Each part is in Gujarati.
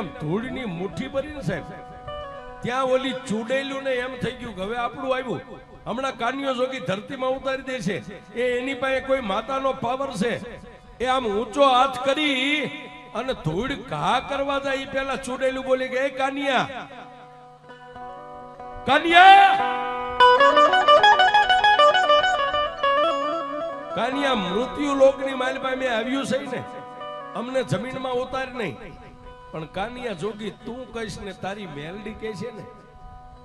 આમ ધૂળની મુઠ્ઠી ભરીને સાહેબ. ત્યાં ઓલી ચૂડેલું ને એમ થઈ ગયું હવે આપણું આવ્યું. હમણાં કાનિયો જોગી ધરતીમાં ઉતારી દે છે. એ એની પાસે કોઈ માતાનો પાવર છે. એ આમ ઊંચો હાથ કરી અને ધૂળ ઘા કરવા જાય પેલા ચૂડેલું બોલી કે કાનિયા. કાનિયા! મૃત્યુ લોકની માલપા મેં આવ્યું છે ને. અમને જમીનમાં ઉતાર નહીં. પણ કાનિયા જોગી, તું કહીશ ને તારી મેલડી કે છે ને,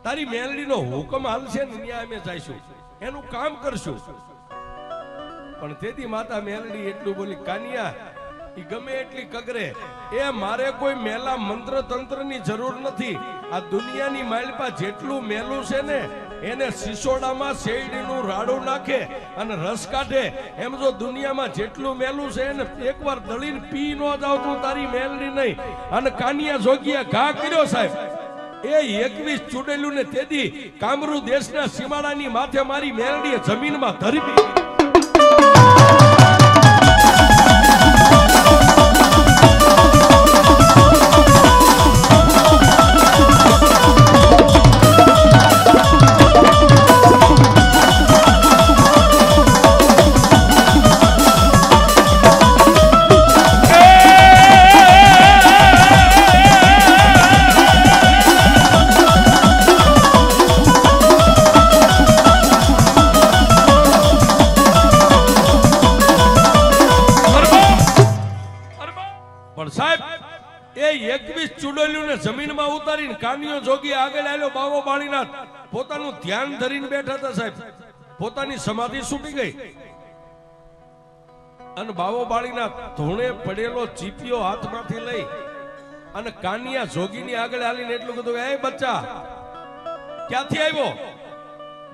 તારી મેલડીનો હુકમ હાલશે ને અમે જઈશું એનું કામ કરશું. પણ તેથી માતા મેલડી એટલું બોલી, કાનિયા એ ગમે એટલી કગરે, એ મારે કોઈ મેલા મંત્ર તંત્રની જરૂર નથી. આ દુનિયાની માલપા જેટલું મેલું છે ને એને સિસોડામાં શેરડીનું રાડું નાખે અને રસ કાઢે. એમ જો દુનિયામાં જેટલું મેલું છે એને એકવાર દળીને પી ન જાવ તું તારી મેલડી નહીં. અને કાનિયા જોગીયા ઘા કર્યો સાહેબ. એ એકવીસ ચૂડેલું ને તેથી કામરૂ દેશના સીમાડાની માથે મારી મેલડીએ જમીનમાં ધરબી એ એકવીસ ચુડેલું ને જમીનમાં ઉતારીને કાનિયો જોગી આગળ આવ્યો બાવો બાળીનાથ. પોતાનું ધ્યાન ધરીને બેઠા હતા સાહેબ. પોતાની સમાધિ છૂટી ગઈ. અને બાવો બાળીનાથ ધૂણે પડેલો ચીપિયો હાથમાંથી લઈ અને કાનિયા જોગીની આગળ આલીને એટલું કીધું એ બચ્ચા, ક્યાંથી આવ્યો?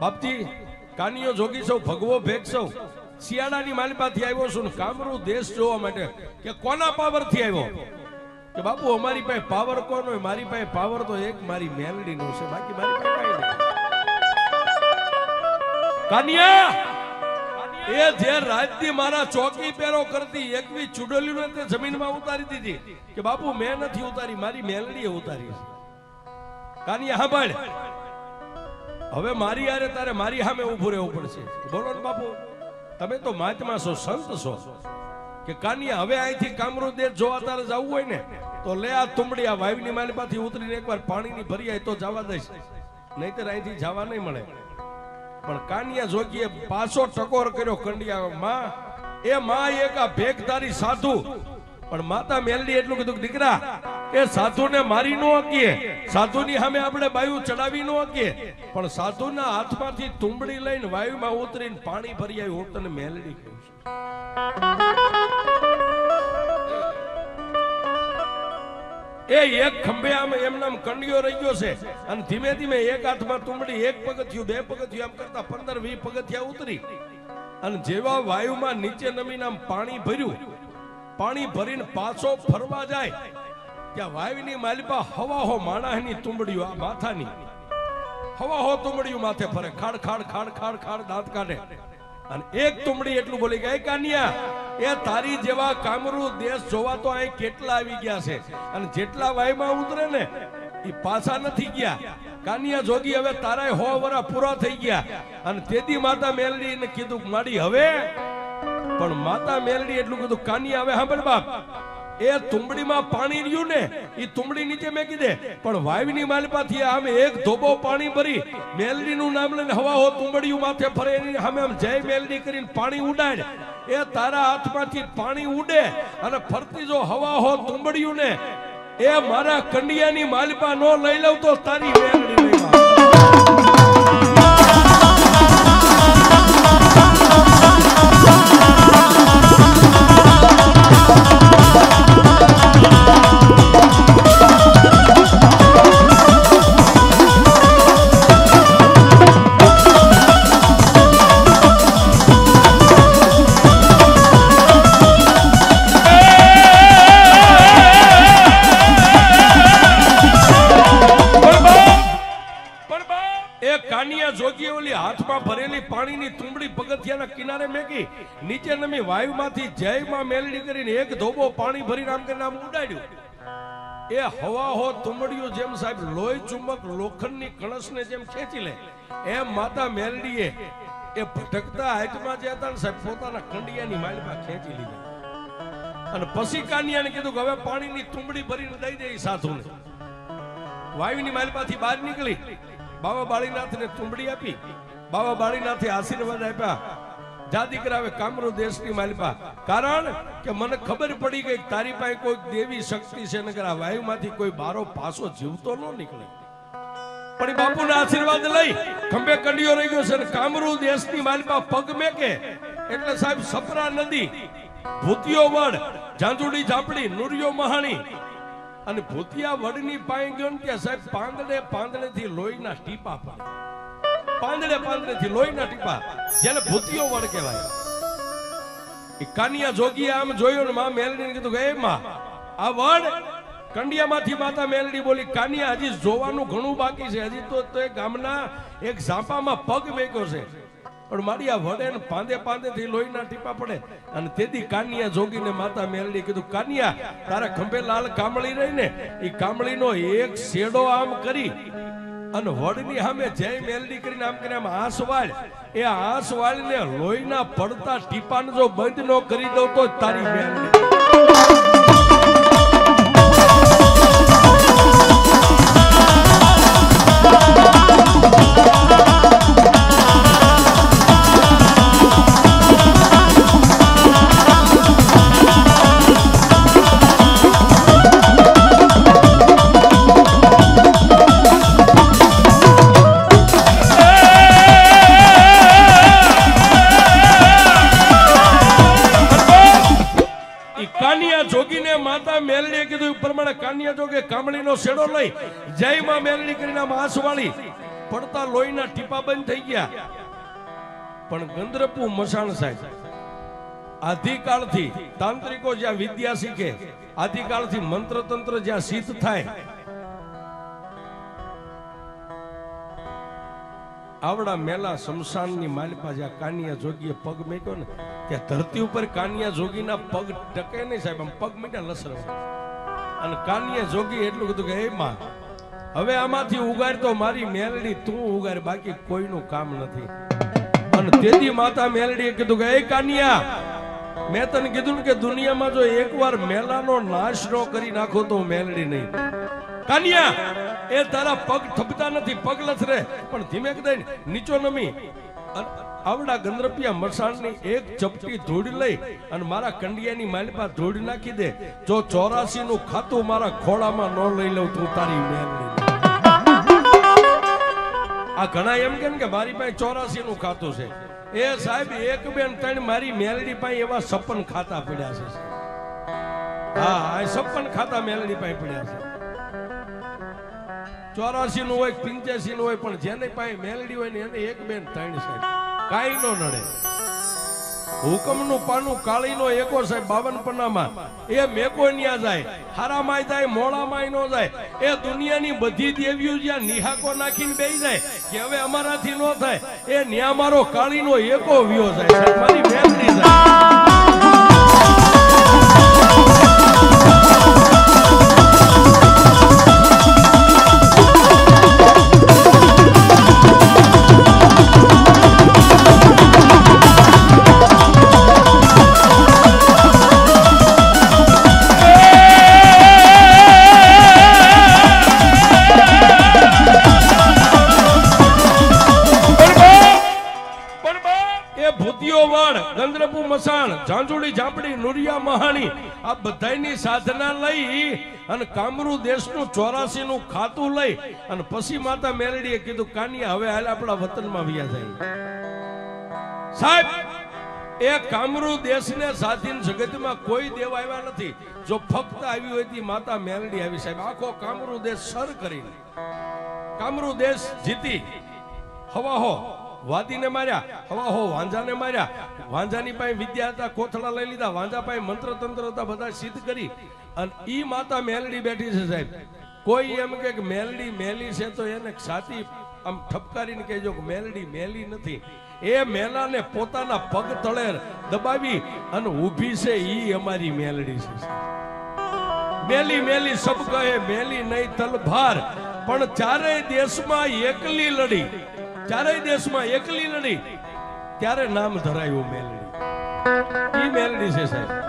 બાપજી, કાનિયો જોગી સૌ ભગવો ભેગ સૌ. શિયાળાની માલિપાથી આવ્યો છું કામરૂ દેશ જોવા માટે. કે કોના પાવરથી આવ્યો? કે બાપુ, અમારી પાસે પાવર કોનો મારી પાસે પાવર તો એક, મારી મેલડી નો છે. બાકી મારી પાસે કાનિયા! એ જે રાજ્ય મારા ચોકી પેરો કરતી, એકવી ચુડેલી ને તે જમીનમાં ઉતારી દીધી. કે બાપુ, મેં નથી ઉતારી, મારી મેલડીએ ઉતારી કાનિયા, સાંભળ. હવે મારી યારે તારે મારી સામે ઊભું રહેવું પડશે. બોલો ને બાપુ, તમે તો મહાત્મા છો, સંત છો. કે કાનિયા, હવે અહીંથી કામરૂ દેશ જોવા તારે જવું હોય ને? તો લે આ તુંબડી આ વાયુની માલિપાથી ઉતરીને એકવાર પાણીની ભરી આવી તો જવા દઈશ. નહીતર અહીંથી જવા નહીં મળે. પણ કાનિયા જોગીએ પાછો ટકોર કર્યો કંડિયા માં એ માં, એક આ ભેગધારી સાધુ. પણ માતા મેલડી એટલું કીધું કે, દીકરા, એ સાધુને મારી નો હકીએ. સાધુની સામે આપણે બાયુ ચડાવી નો હકીએ. પણ સાધુના હાથમાંથી તુંબડી લઈને વાયુમાં ઉતરીને પાણી ભરી આવી હું તને મેલડી કહું છું. એ એક ખંભે આમ એમનામ કંડિયો રહી ગયો છે. અને ધીમે ધીમે એક હાથમાં તુંબડી, એક પગથિયું, બે પગથિયું, આમ કરતા પંદર, વીસ પગથિયા ઉતરી. અને જેવા વાયુમાં નીચે નમીને આમ પાણી ભર્યું, પાણી ભરીને પાછો ફરવા જાય, ત્યાં વાયુની માલિપા હવાહો માણસની તુંબડીઓ આ માથાની. હવાહો તુંબડીઓ માથે ફરે, ખાડ ખાડ ખાડ ખાડ ખાડ દાંત કાઢે. અને એક તુમડી એટલું બોલી, ગઈ કાનિયા, એ તારી જેવા કામરૂ દેશ જોવા તો અહીં કેટલા આવી ગયા છે? અને જેટલા વાયમાં ઉતરે ને, એ પાછા નથી ગયા. કાનિયા જોગી, હવે તારાય હો વરા પૂરા થઈ ગયા. અને તેથી માતા મેલડીને કીધું, માડી, હવે? પણ માતા મેલડી એટલું કીધું, કાનિયા, હવે સાંભળ બાપ એ તુંબડીમાં પાણી રહ્યું ને એ તુંબડી નીચે મેકી દે. પણ વાયની માલપાથી આમ એક ધોબો પાણી ભરી મેલડીનું નામ લઈને હવા હો તુંબડીયું માથે ફરે એની સામે આમ જય મેલડી કરીને પાણી ઉડાડે. એ તારા હાથમાંથી પાણી ઉડે અને ફરતી જો હવા હો તુંબડીયું ને એ મારા કંડિયાની માલપા નો લઈ લઉં તો તારી મેલડી લઈ કાનિયા જોગીએ ઓલી હાથમાં ભરેલી પાણીની તુંબડી પગથિયાના કિનારે મેકી, નીચે નમી વાયુમાંથી જયમાં મેલડી કરીને એક ધોબો પાણી ભરી આમ ઉડાડ્યું. એ હવા હો તુમડિયું જેમ સાહેબ લોહી ચુંબક, લોખંડની કણસને જેમ ખેંચી લે, એમ માતા મેલડીએ એ ભટકતા હાથમાં જે હતા સાહેબ, પોતાના કંડિયાની માલમાં ખેંચી લીધા. અને પછી કાનિયાને કીધું કે હવે પાણીની તુંબડી ભરીને દઈ દે સાધુને. વાયુની માલમાંથી બહાર નીકળી. બાબા બાળીનાથને ચુંબડી આપી બાબા બાળીનાથે આશીર્વાદ આપ્યા. જા દીકરા કામરૂ દેશની માલિપા કારણ કે મને ખબર પડી ગઈ તારી પાસે કોઈ દેવી શક્તિ છે નગર આ વાયુમાંથી કોઈ બારો પાસો જીવતો ન નીકળે. પણ બાપુના આશીર્વાદ લઈ ખંભે કંડિયો રહી ગયો છે કામરૂ દેશની માલિપા પગ મેકે. એટલે સાહેબ, સપરા નદી, ભૂતિયો વડ, ઝાંઝુડી ઝાપડી, નુરિયો મહાણી અને ભૂતિયા વડની પાઈ ગયો ને સાહેબ પાંદડે પાંદડેથી લોહીના ટીપા પડે. પાંદડે થી લોહીના ટીપા. જેને ભૂતિયો વડ કહેવાય. એ કાનિયા જોગીએ આમ જોયું ને માં મેલડીને કીધું કે, એ માં, આ વડ કંડિયામાંથી માતા મેલડી બોલી, કાનિયા, હજી જોવાનું ઘણું બાકી છે. હજી તો તે ગામના એક ઝાંપામાં પગ મેક્યો છે. પણ મારી આ વડે ને પાંદે પાંદે થી લોહીના ટીપા પડે. અને તેથી કાનિયા જોગીને માતા મેલડી કીધું, કાનિયા, તારા ખંભે લાલ કામળી રહી ને એ કામળીનો એક શેડો આમ કરી. અને વડની સામે જય મેલડી કરીને આમ કરીને આમ આંસ વાળ એ આંસ વાળને લોહીના પડતા ટીપાને જો બંધ ન કરી દઉં તો તારી મેલડી. શેડો લઈ. જય માં મેલડી કરીને આમ વાળી પડતા લોહીના ટીપા બંધ થઈ ગયા. પણ ગંદ્રપુ મસાણ સાહેબ આદિકાળથી તાંત્રિકો જ્યાં વિદ્યા શીખે આદિકાળથી મંત્ર તંત્ર જ્યાં સિદ્ધ થાય, આવડા મેલા શમશાનની માલિપા જ્યાં કાનિયા જોગીએ પગ મેક્યો ને ત્યાં ધરતી ઉપર કાનિયા જોગીના પગ ટકે નહીં સાહેબ, આમ પગ મીઠા લસરવા. અને કાનિયા જોગી એટલું કીધું કે, એ માં, હવે આમાંથી ઉગાર તો મારી મેલડી, તું ઉગાર બાકી કોઈનું કામ નથી. અને તેથી માતા મેલડીએ કીધું કે, એ કાનિયા, મેં તને કીધું કે દુનિયામાં જો એકવાર મેલાનો નાશ ન કરી નાખો તો મેલડી નહીં. કાનિયા, એ તારા પગ થપતા નથી, પગ લથરે, પણ ધીમે કદાચ નીચો નમી. આવડા ગંદરપિયા મરસાણની એક ચપટી ધૂળ લઈ અને મારા કંડિયાની માલિપા ધૂળ નાખી દે. જો ચોરાસી નું ખાતું મારા ખોળામાં ન લઈ લઉં તું તારી મહેરબાની આ ઘણા એમ કે કે મારી પાસે ચોરાસી નું ખાતું છે. એ સાહેબ, એક બેન ત્રણ મારી મેલડી પાસે એવા સપન ખાતા પડ્યા છે. હા, આ સપન ખાતા મેલડી પાસે પડ્યા છે. ચોરાસી નું હોય પિંચ્યાસી નું હોય, પણ જેને પાસે મેલડી હોય ને એને એક બેન ત્રણ સાહેબ કાંઈ નો નડે. હુકમનું પાનું કાળીનો એકો સાહેબ બાવન પન્નામાં એ મેકો ન્યા જાય, હારામાંય જાય મોડામાંય નો જાય. એ દુનિયાની બધી દેવીઓ જ્યાં નિહાકો નાખીને બે જાય, કે હવે અમારાથી નો થાય. એ ન્યા મારો કાળીનો એકો વ્યો જાય. મારી મેલડી જાય. બધાયની સાધના લઈ અને કામરૂ દેશનું ચોરાસી નું ખાતું લઈ અને પછી માતા મેલડીએ કીધું, કાનિયા, હવે હાલ આપણા વતનમાં વ્યા જાય. સાહેબ, એ કામરૂ દેશને સાધીન જગતમાં કોઈ દેવ આવ્યા નથી. જો ફક્ત આવી હોય તી માતા મેલડી આવી. સાહેબ, આખો કામરૂ દેશ સર કરીને. કામરૂ દેશ જીતી. હવા હો. વાદીને માર્યા, હવા હો વાંજાને માર્યા. વાંજાની પાસે વિદ્યા હતા, કોથળા લઈ લીધા. વાંજા પાસે મંત્ર તંત્ર હતા, બધા સિદ્ધ કરી. અને ઈ માતા મેલડી બેઠી છે સાહેબ. કોઈ એમ કે મેલડી મેલી છે તો એને સાચી આમ ઠપકારીને કહેજો કે મેલડી મેલી નથી. એ મેલાને પોતાના પગ તળે દબાવી અને ઊભી છે, ઈ અમારી મેલડી છે મેલી મેલી સબ કહે, મેલી નહીં તલભાર પણ ચારેય દેશમાં એકલી લડી. ચારેય દેશમાં એકલી લડી ત્યારે નામ ધરાયું મેલડી. ઈ મેલડી છે સાહેબ.